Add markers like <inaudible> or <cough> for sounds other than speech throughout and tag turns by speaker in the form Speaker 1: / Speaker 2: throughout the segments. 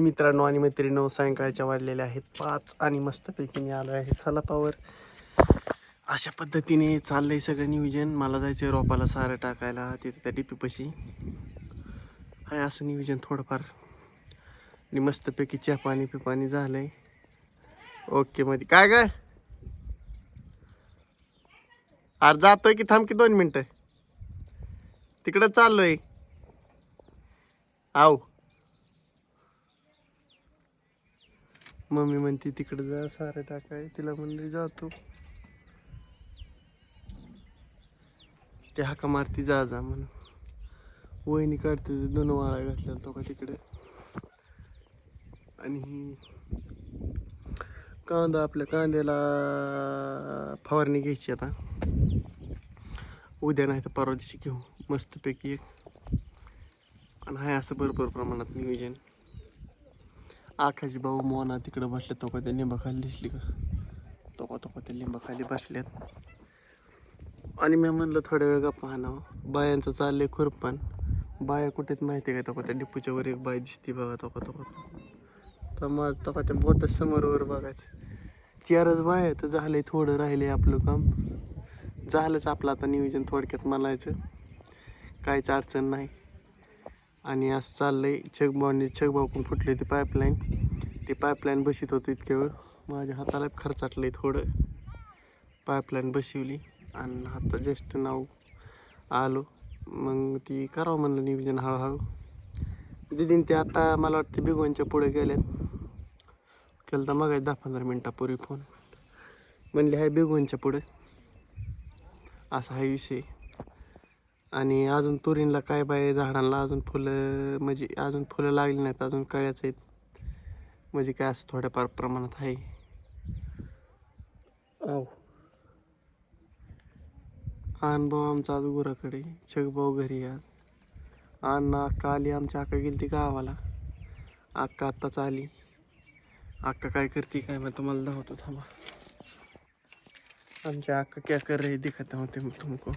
Speaker 1: मित्रांनो आणि मैत्रिणी सायंकाळच्या वाढलेल्या आहेत. पाच आणि मस्तपैकी मी आलो आहे सलापावर अशा पद्धतीने चाललंय सगळं नियोजन. मला जायचं आहे रोपाला सारं टाकायला तिथे त्या डीपीपाशी आहे असं नियोजन थोडंफार. आणि मस्तपैकी चहा पाणी पिपाणी झालंय. ओके मध्ये काय काय अरे जातोय की थांब की दोन मिनटं. तिकडं चाललोय. आव मम्मी म्हणते तिकडे जा सारं टाकाय. तिला म्हणले जातो. ते हाका मारती जा जा म्हणून. वहिनी काढते दोन वाळा घातलेला तो का तिकडे. आणि कांदा आपल्या कांद्याला फवारणी घ्यायची आता. उद्या नाही तर परवा दिवशी घेऊ. मस्तपैकी एक. आणि हाय असं भरपूर प्रमाणात नियोजन. आकाश भाऊ मोना तिकडं बसले तो का त्या लिंबाखाली दिसली का? तो का तो का त्या लिंबाखाली बसल्यात. आणि मी म्हणलं थोड्या वेळ गप्पा हाणावं बायांचं चाललंय खुरपान बाया कुठेच माहिती आहे का? तो का त्या डिपूच्या वर एक बाय दिसती बघा तो का तो का तर मग तो का त्या बोट समोरवर बघायचं. चारच बाया तर झालंय थोडं राहिलंय आपलं काम. झालंच आपलं आता नियोजन थोडक्यात म्हणायचं. काहीच अडचण नाही. आणि असं चाललंय. चकभाऊने चकभाऊ पण फुटले ते पाईपलाईन ते पाईपलाईन बशीत होतं इतक्या वेळ. माझ्या हाताला खर्चाटलं थोडं. पाईपलाईन बसवली आणि आता जस्ट नाव आलो. मग ती करावं म्हणलं नियोजन हळूहळू. दिदीन ते आता मला वाटतं बिगोनच्या पुढे गेल्यात. केलं तर मग दहा पंधरा मिनटापूर्वी फोन म्हणले हाय बिगोनच्या पुढे. असा हा विषय. आणि अजून तुरींला काय बाय झाडांना अजून फुलं म्हणजे अजून फुलं लागली नाहीत अजून कळ्याच आहेत. म्हणजे काय असं थोड्याफार प्रमाणात आहे. आव. आण भाऊ आमचा आज गुराकडे. भाऊ घरी आज. अण्णा अक्का आली आमच्या अक्का गेली ती गावाला. अक्का आत्ताच आली. अक्का काय करते काय मग तुम्हाला धावतो थांबा. आमच्या अक्का क्या कर रही दिखत हूँ मग तुमको.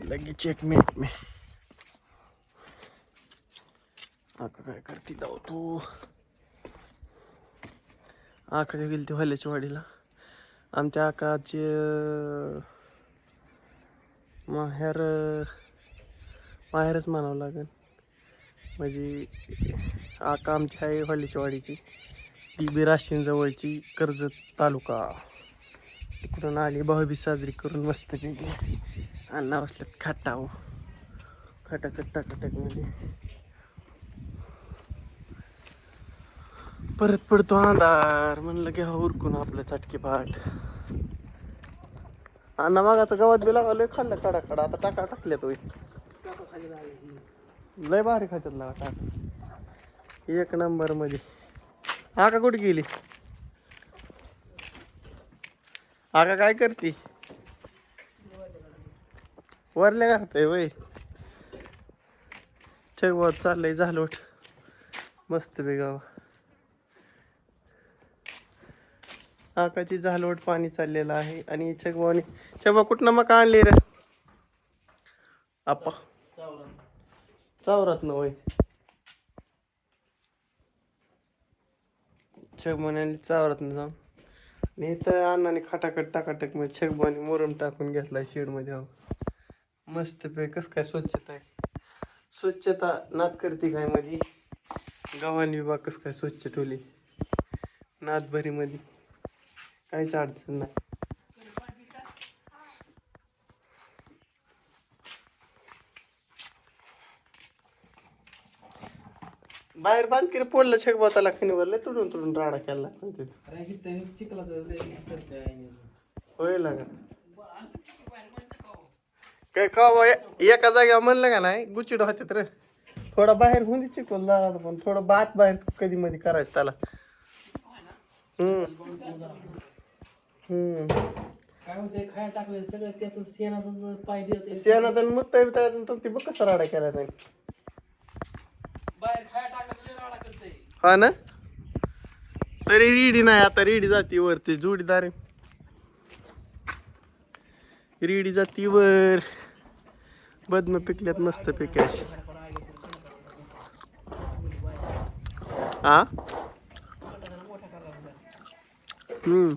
Speaker 1: लगी चेकमेट में. अक्का काय करते धावतो. अक्का गेली ते हल्ल्याच्या वाडीला. आमच्या आकाचे माहेर माहेरच म्हणावं लागेल. म्हणजे आका आमची आहे हल्लीच्या वाडीची. ती बी राशींजवळची कर्जत तालुका. तिकडून आली भाऊबी साजरी करून मस्त पैकी. अण्णा बसल्यात खाटाव खटाखट टाकाटकमध्ये परत पडतो अंधार. म्हणलं की हा उरकून आपलं चटके पाठ. अण्णा मागाचं गवत बी लागलं खाल्लं कडा कडा आता टाका टाकल्या तो लय भारी खात्यात लावा टाक. एक नंबरमध्ये. आका कुठे गेली? आका काय करते? वरल्या घालतंय वय चगवत चाललंय झालोट मस्त बेगाव नाकाची झालोट पाणी चाललेलं आहे. आणि चगवाने चबा कुठनं मका आणले रे? आप्पा चावरात न वय आणली चावरात न जाऊन. आणि इथं अण्णाने खटाखट टाकाटकमध्ये छगबाने मोरम टाकून घेतला शेडमध्ये अहो. मस्त पे कस काय स्वच्छता आहे. स्वच्छता नात करते काय मध्ये गव्हाणी विभाग कस काय स्वच्छ ठेवली? नादभरीमध्ये. काहीच अडचण नाही. बाहेर बाँध की रे पोडलं छक बोताला खणीवर लय तुडून तुडून राडा केला. होय लागा. काय का बा, एका जागेवर म्हणलं का नाही गुचिड होत्यात रे. थोडा बाहेर होऊन दे चिकल दादा पण थोडं बात बाहेर कधी मध्ये करायचं त्याला. हम्म.
Speaker 2: काय होते खाया टाकले सगळं त्यात शेणाचं पाय देते
Speaker 1: शेणात आणि तो ती बघ कसा राडा केला नाही
Speaker 2: बाहेर खाया टाकलं राडा करते
Speaker 1: हा ना? तरी रेडी नाही आता रेडी जाती वरती जोडीदार. रेडी जाती वर. बदम पिकल्यात मस्त पैकी अशी. हा. हम्म.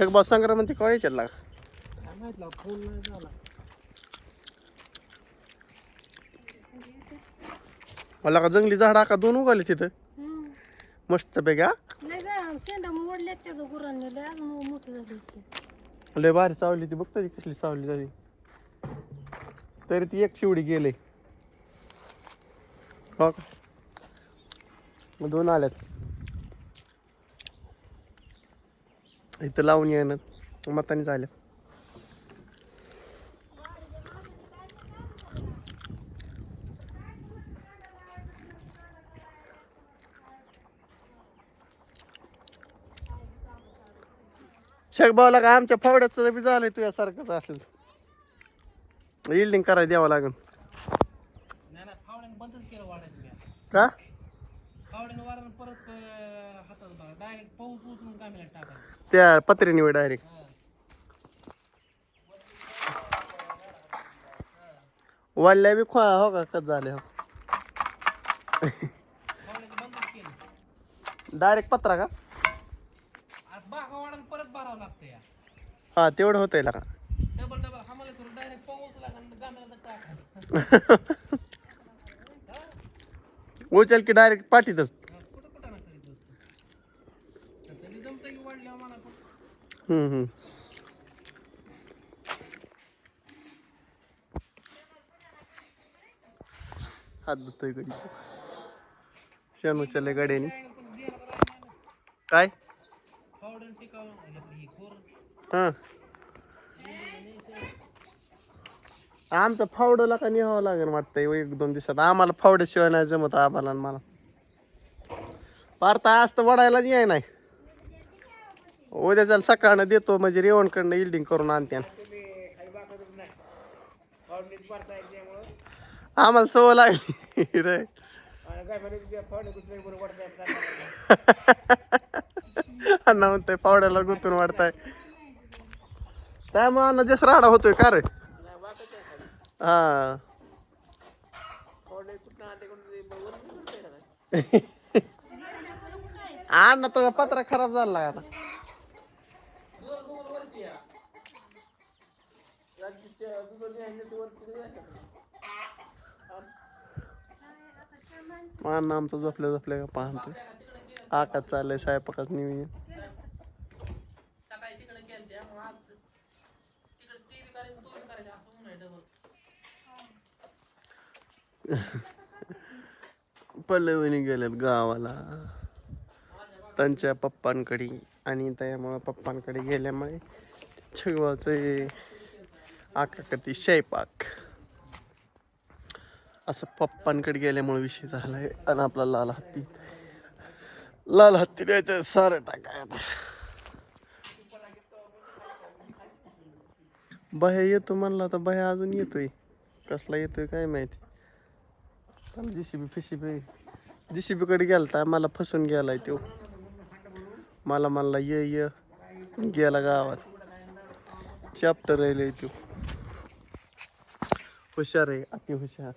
Speaker 1: छकबाव संक्रांती कवा यायच्या
Speaker 2: काय माहीत लाव फोन नाही झाला
Speaker 1: मला का जंगली झाडा का दोन उगाले तिथं?
Speaker 3: हम्म.
Speaker 1: मस्त पैकी
Speaker 3: नाही जा शेंडा मोडल्यात त्याचं गुरांनी लय अजून मोठं झालं असेल.
Speaker 1: लय भारी सावली ती बघता ती कसली सावली झाली. तरी ती एक शिवडी गेले. हो का? मग दोन आल्यात. इथं लावून येणार मताने झाल्या शेखभाऊला का आमच्या फावड्याचं बी झालंय तुझ्यासारखंच असेल. इल्डिंग करायला द्यावं लागेल का?
Speaker 2: परत अं, हातात बघा डायरेक्ट पाऊस उचलून कामीला टाकायला
Speaker 1: त्या पत्र्याने डायरेक्ट वाढल्या बी खा हो का? कच झाले हो?
Speaker 2: फावड्याने बंदच केलं.
Speaker 1: डायरेक्ट पत्रा का?
Speaker 2: आज बागा वाढायला परत भरावं लागतं या.
Speaker 1: हा तेवढं होतंय का
Speaker 2: डबल डबल आम्हाला करून डायरेक्ट पाऊस लागला गाम्याला टाकायला
Speaker 1: उचल की डायरेक्ट पाठीतच
Speaker 2: कुठं कुठं नाही करीत बसतो तसं बी जमतं की वाढल्यावर मला पण
Speaker 1: हम्म हात धुतोय गडी शेण उचलले गाड्याने. काय?
Speaker 2: हा.
Speaker 1: आमचं फावडला का न्यावं लागेल वाटतंय हो, एक दोन दिवसात. आम्हाला फावड्याशिवाय नाही जमत आम्हाला आणि मला. पारता आज तर वडायलाच याय नाही उद्या चल सकाळनं देतो म्हणजे रेवणकडनं इल्डिंग करून आणते. आम्हाला सवय लागली. रे. <laughs> अण्णा म्हणतोय पावड्याला गुंतून वाढताय. त्यामुळे अण्णा जस राडा होतोय का रे? हा. <laughs> अण्णा तुझा पत्रा खराब झाला आता. अण्णा आमचं झोपल्या झोपल्या का पाहतो आकाश चाललंय स्वयंपाकाच नियोजन.
Speaker 2: सकाळी तिकडे गेलते मग आज तिकडे ती बी करायची तू बी करायची असं म्हणून डबल
Speaker 1: पल्लवीने गेलेत गावाला. त्यांच्या पप्पांकडे आणि त्यामुळं पप्पांकडे गेल्यामुळे छगवाचं आकाकती स्वयंपाक असं पप्पांकडे गेल्यामुळे विषय झाला आहे आणि आपला लाल हत्ती लाल हत्ती द्यायचं सारं टाकाय आता बाह्या येतो म्हणला तर बाह्या अजून येतोय कसला येतोय काय माहिती त्याला जीसीबी फिशीबी जीसीबीकडे गेलता मला फसून गेलाय तो मला म्हणला ये ये गेला गावात चॅप्टर राहिले तो हुशार आहे अति हुशार.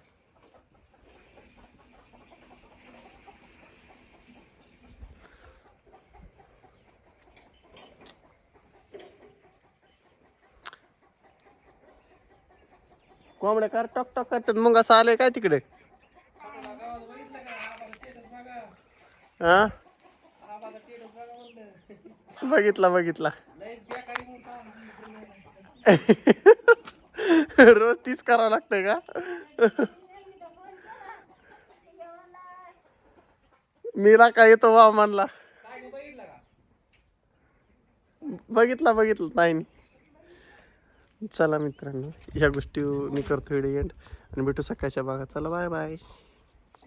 Speaker 1: कोंबड्या कार टॉक टॉक करतात. मग असं आलंय काय तिकडे? हा? बघितला बघितला
Speaker 2: लय बेकारी म्हणून काम <laughs>
Speaker 1: रोज तीच करावं लागतंय का? मी काय येतो वा म्हणला
Speaker 2: बघितला
Speaker 1: बघितलं नाही चला मित्रांनो ह्या गोष्टी मी करतो एंड आणि भेटू सकाळच्या भागात. चला बाय बाय